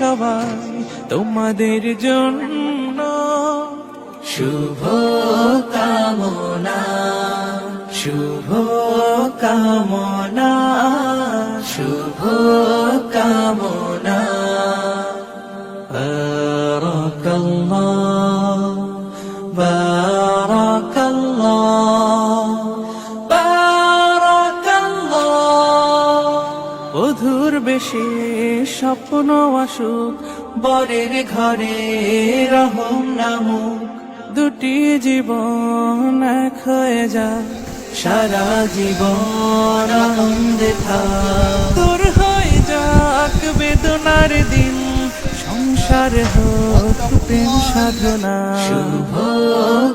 সবাই তোমাদের জন্য। শুভ কামনা শুভ কামনা শুভ কামনা। বারাকাল্লাহ বধুর বেশে স্বপ্ন আসুক, বরের ঘরে রহম নামুক। দুটি জীবন এক হয়ে যা সারা জীবন আনন্দে থাক। তোর হয়ে যাক বেদনার দিন, সংসার হোক প্রেম সাধনা। শুভ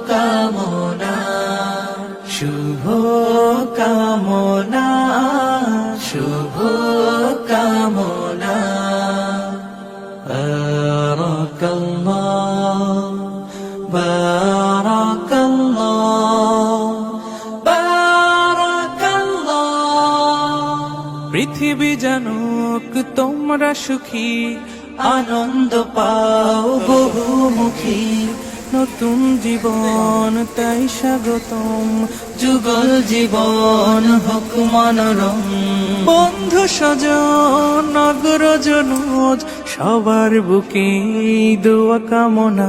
কামনা শুভ কামনা। শুভ কামনা বারাকাল্লাহ বারাকাল্লাহ। পৃথিবী জানুক তোমরা সুখী আনন্দ পাও বহুমুখী। নতুন জীবন তাই স্বাগতম। যুগল জীবন হোক বন্ধু স্বজন নগর সবার বুকে দোয়া কামনা।